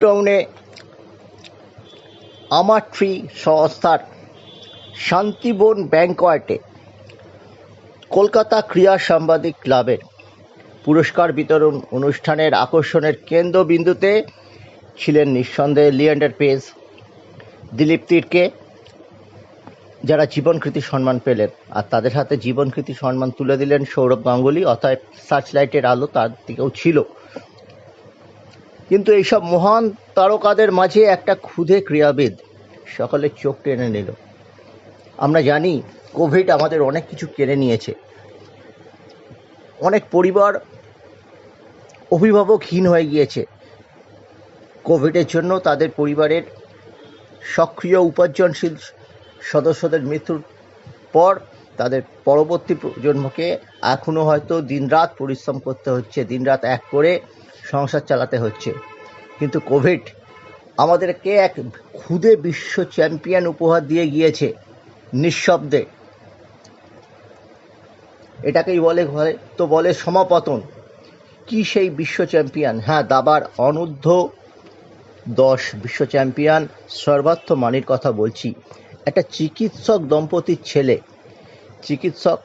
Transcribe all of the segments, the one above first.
টাউনে আমার ট্রি সংস্থার শান্তিবন ব্যাংকোয়াটে কলকাতা ক্রীড়া সাংবাদিক ক্লাবের পুরস্কার বিতরণ অনুষ্ঠানের আকর্ষণের কেন্দ্রবিন্দুতে ছিলেন নিঃসন্দেহে লিয়েন্ডার পেজ, দিলীপ তীরকে, যারা জীবনকৃতি সম্মান পেলেন আর তাদের হাতে জীবনকৃতি সম্মান তুলে দিলেন সৌরভ গাঙ্গুলি অর্থাৎ সার্চলাইটের আলো তার দিকেও ছিল। কিন্তু এইসব মহান তারকাদের মাঝে একটা ক্ষুদে ক্রীড়াবিদ সকলের চোখ টেনে নিল। আমরা জানি কোভিড আমাদের অনেক কিছু কেড়ে নিয়েছে। অনেক পরিবার অভিভাবকহীন হয়ে গিয়েছে। কোভিডের জন্য তাদের পরিবারের সক্রিয় উপার্জনশীল সদস্যদের মৃত্যুর পর তাদের পরবর্তী প্রজন্মকে এখনও হয়তো দিনরাত পরিশ্রম করতে হচ্ছে। দিনরাত এক করে সংসার চালাতে হচ্ছে। কিন্তু কোভিড আমাদেরকে এক ক্ষুদে বিশ্ব চ্যাম্পিয়ন উপহার দিয়ে গিয়েছে, নিঃশব্দে। এটাকেই বলে ঘরে, তো বলে সমাপতন। কি সেই বিশ্ব চ্যাম্পিয়ন? হ্যাঁ দাবার অনূর্ধ্ব দশ বিশ্ব চ্যাম্পিয়ন সর্বার্থ মানির কথা বলছি। একটা চিকিৎসক দম্পতির ছেলে। চিকিৎসক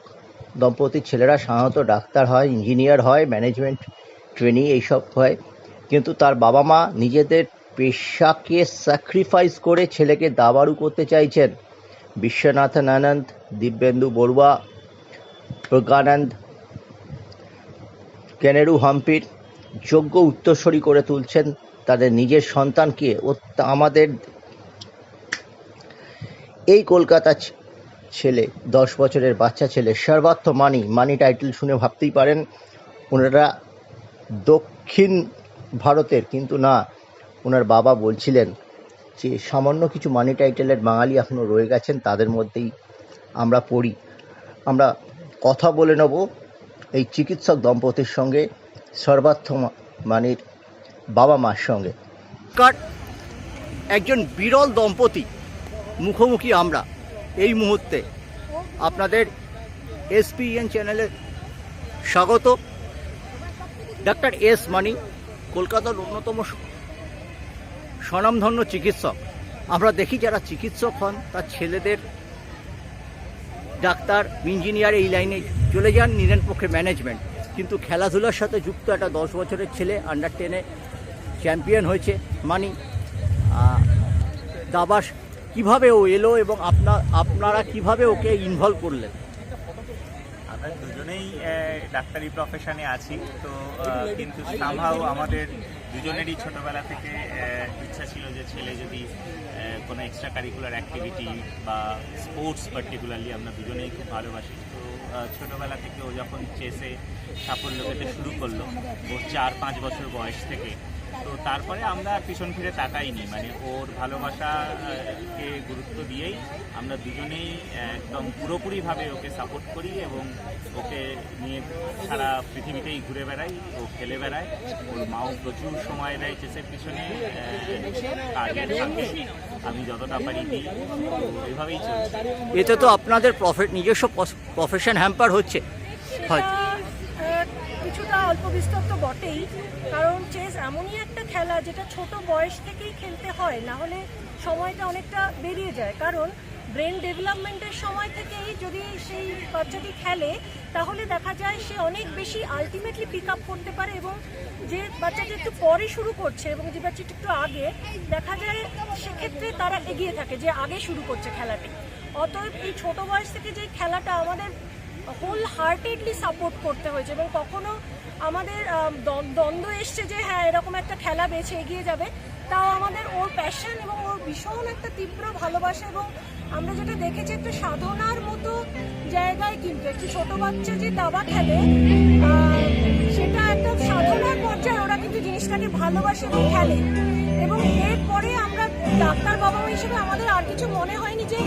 দম্পতির ছেলেরা সাধারণত ডাক্তার হয়, ইঞ্জিনিয়ার হয়, ম্যানেজমেন্ট ট্রেনিং এইসব হয়। কিন্তু তার বাবা মা নিজেদের পেশাকে স্যাক্রিফাইস করে ছেলেকে দাবাড়ু করতে চাইছেন। বিশ্বনাথন আনন্দ দিব্যেন্দু বড়ুয়া, প্রজ্ঞানন্দ, কেনেরু হাম্পির যোগ্য উত্তরসূরি করে তুলছেন তাদের নিজের সন্তানকে। ও আমাদের এই কলকাতা ছেলে, দশ বছরের বাচ্চা ছেলে সর্বার্থ মানি। মানি টাইটেল শুনে ভাবতেই পারেন, ওনারা দক্ষিণ ভারতের, কিন্তু না, ওনার বাবা বলছিলেন যে, সামান্য কিছু মানি টাইটেলের বাঙালি এখনও রয়ে গেছেন, তাদের মধ্যেই আমরা পড়ি। আমরা কথা বলে নেব এই চিকিৎসক দম্পতির সঙ্গে সর্বার্থ মানির বাবা মার সঙ্গে। একজন বিরল দম্পতি, মুখোমুখি আমরা এই মুহূর্তে। আপনাদের এসপিএন চ্যানেলে স্বাগত। ডাক্তার এস মানি, কলকাতার অন্যতম স্বনামধন্য চিকিৎসক। আমরা দেখি যারা চিকিৎসক হন, তার ছেলেদের ডাক্তার, ইঞ্জিনিয়ার এই লাইনে চলে যান নিরেন পক্ষে ম্যানেজমেন্ট। কিন্তু খেলাধুলার সাথে যুক্ত একটা দশ বছরের ছেলে আন্ডার টেনে চ্যাম্পিয়ন হয়েছে। মানি দাবাস, কীভাবে ও এলো এবং আপনার আপনারা কীভাবে ওকে ইনভলভ করলেন? দুজনেই ডাক্তারি প্রফেশনে আছি, তো কিন্তু সামহাও আমাদের দুজনেরই ছোটবেলা থেকে ইচ্ছা ছিল যে ছেলে যদি কোনো এক্সট্রা কারিকুলার অ্যাক্টিভিটি বা স্পোর্টস পার্টিকুলারলি আমরা দুজনেই খুব ভালোবাসি। তো ছোটবেলা থেকে ও যখন চেসে সাফল্য পেতে শুরু করল, ওর চার পাঁচ বছর বয়স থেকে তো তারপরে আমরা পিছন ফিরে তাকাইনি। মানে ওর ভালোবাসাকে গুরুত্ব দিয়েই আমরা দুজনেই একদম পুরোপুরিভাবে ওকে সাপোর্ট করি এবং ওকে নিয়ে সারা পৃথিবীতেই ঘুরে বেড়াই, ও খেলে বেড়ায়। ওর মাও প্রচুর সময় দেয় চেসের পিছনে কাজের আমি যতটা পারি দিই। তো এইভাবেই চলছে। এতে তো আপনাদের প্রফেট নিজস্ব প্রফেশন হ্যাম্পার হচ্ছে। হয়। অল্প বিস্তর তো বটেই, কারণ চেস এমনই একটা খেলা যেটা ছোট বয়স থেকেই খেলতে হয়, না হলে সময়টা অনেকটা বেরিয়ে যায়। কারণ ব্রেন ডেভেলপমেন্টের সময় থেকেই যদি সেই বাচ্চাটি খেলে, তাহলে দেখা যায় সে অনেক বেশি আলটিমেটলি পিক আপ করতে পারে এবং যে বাচ্চাটি একটু পরে শুরু করছে এবং যে বাচ্চাটি একটু আগে, দেখা যায় সেক্ষেত্রে তারা এগিয়ে থাকে যে আগে শুরু করছে খেলাটি। অতএব এই ছোট বয়স থেকে যে খেলাটা আমাদের হোল হার্টেডলি সাপোর্ট করতে হয়েছে এবং কখনো আমাদের দ্বন্দ্ব- এসছে যে হ্যাঁ এরকম একটা খেলা বেছে এগিয়ে যাবে, তাও আমাদের ওর প্যাশন এবং ওর ভীষণ একটা তীব্র ভালোবাসা এবং আমরা যেটা দেখেছি একটা সাধনার মতো জায়গায় কিন্তু একটি ছোট বাচ্চা যে দাবা খেলে সেটা একটা সাধনার পর্যায়ে ওরা কিন্তু জিনিসটাকে ভালোবাসে এবং খেলে। এবং এরপরে আমরা ডাক্তার বাবা হিসেবে আমাদের আর কিছু মনে হয়নি যে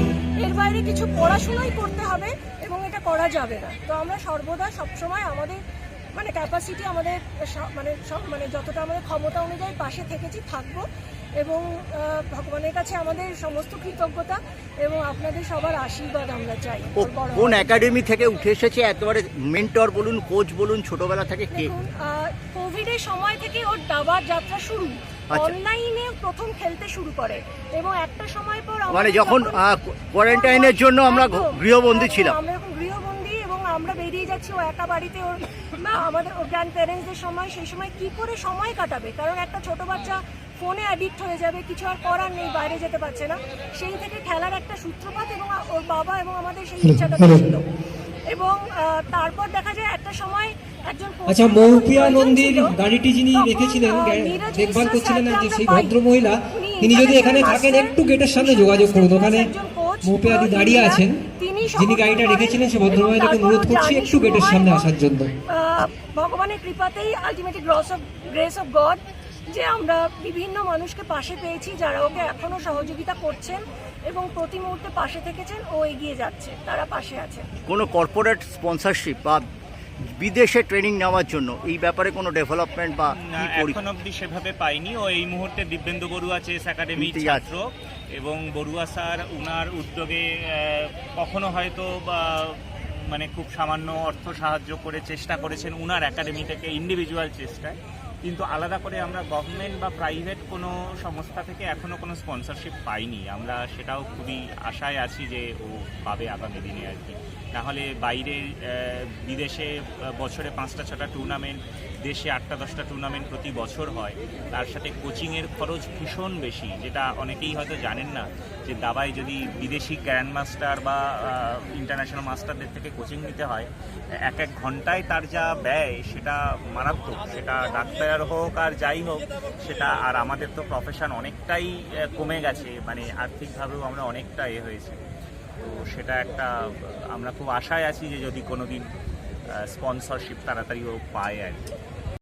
এর বাইরে কিছু পড়াশোনাই করতে হবে এবং এটা করা যাবে না। তো আমরা সর্বদা সবসময় আমাদের মানে ক্যাপাসিটি আমাদের মানে সব মানে যতটা আমাদের ক্ষমতা অনুযায়ী পাশে থেকেছি থাকব এবং ভগবানের কাছে আমাদের সমস্ত কৃতজ্ঞতা এবং আপনাদের সবার আশীর্বাদ আমরা চাই। কোন একাডেমি থেকে উঠে এসেছে? একেবারে মেন্টর বলুন কোচ বলুন ছোটবেলা থেকে কে? কোভিডের সময় থেকে ওর দাবার যাত্রা শুরু। আচ্ছা। অনলাইনে প্রথম খেলতে শুরু করে এবং একটা সময় পর মানে যখন কোয়ারেন্টাইনের জন্য আমরা গৃহবন্দী ছিলাম। আমরা আমরা বেরিয়ে যাচ্ছি ও একা বাড়িতে ওর না আমাদের ওর গ্র্যান্ড প্যারেন্টসদের সময় সেই সময় কি করে সময় কাটাবে? কারণ একটা ছোট বাচ্চা ফোনে অ্যাডিক্ট হয়ে যাবে কিছু আর করার নেই বাইরে যেতে পারছে না। সেই থেকে খেলার একটা সূত্রপাত এবং ওর বাবা এবং আমাদের সেই ইচ্ছাটা ছিল। এবং তারপর দেখা যায় একটা সময় একজন আচ্ছা মৌপিয়া নন্দীর গাড়িটি যিনি রেখেছিলেন দেখভাল করছিলেন আমরা সেই পাই। ভদ্রমহিলা তিনি যদি এখানে থাকেন একটু গেটের সামনে যোগাযোগ করুন। ওখানে মৌপিয়াদি দাঁড়িয়ে আছেন। যিনি গাড়িটা রেখেছিলেন সে ভদ্রমহিলাকে অনুরোধ করছি একটু গেটের সামনে আসার জন্য। ভগবানের কৃপাতেই ultimately gross of grace of God যে আমরা বিভিন্ন মানুষকে পাশে পেয়েছি যারা ওকে এখনও সহযোগিতা করছেন এবং প্রতি মুহূর্তে পাশে থেকেছেন ও এগিয়ে যাচ্ছে তারা পাশে আছে। কোনো কর্পোরেট স্পন্সরশিপ বা বিদেশে ট্রেনিং নেওয়ার জন্য এই ব্যাপারে কোনো ডেভেলপমেন্ট বা এখন অবধি সেভাবে পাইনি। ও এই মুহূর্তে দিব্যেন্দু বড়ুয়া চেস একাডেমির নিতে ছাত্র। এবং বড়ুয়া স্যার উনার উদ্যোগে কখনো হয়তো বা মানে খুব সামান্য অর্থ সাহায্য করে চেষ্টা করেছেন উনার একাডেমি থেকে ইন্ডিভিজুয়াল চেষ্টায়। কিন্তু আলাদা করে আমরা গভর্নমেন্ট বা প্রাইভেট কোনো সংস্থা থেকে এখনও কোনো স্পন্সরশিপ পাইনি। আমরা সেটাও খুবই আশায় আছি যে ও পাবে আগামী দিনে আর কি। নাহলে বাইরে বিদেশে বছরে পাঁচটা, ছটা টুর্নামেন্ট দেশে আটটা, দশটা টুর্নামেন্ট প্রতি বছর হয়। তার সাথে কোচিংয়ের খরচ ভীষণ বেশি, যেটা অনেকেই হয়তো জানেন না যে দাবায় যদি বিদেশি গ্র্যান্ড মাস্টার বা ইন্টারন্যাশনাল মাস্টারদের থেকে কোচিং নিতে হয়, এক এক ঘন্টায় তার যা ব্যয় সেটা মারাত্মক, সেটা ডাক্তার হোক আর যাই হোক, সেটা আর আমাদের তো প্রফেশন অনেকটাই কমে গেছে মানে আর্থিকভাবেও আমরা অনেকটা এ হয়েছে। তো সেটা একটা, আমরা খুব আশায় আছি যে যদি কোনো দিন স্পন্সরশিপ তাড়াতাড়ি হোক, পায় আর কি।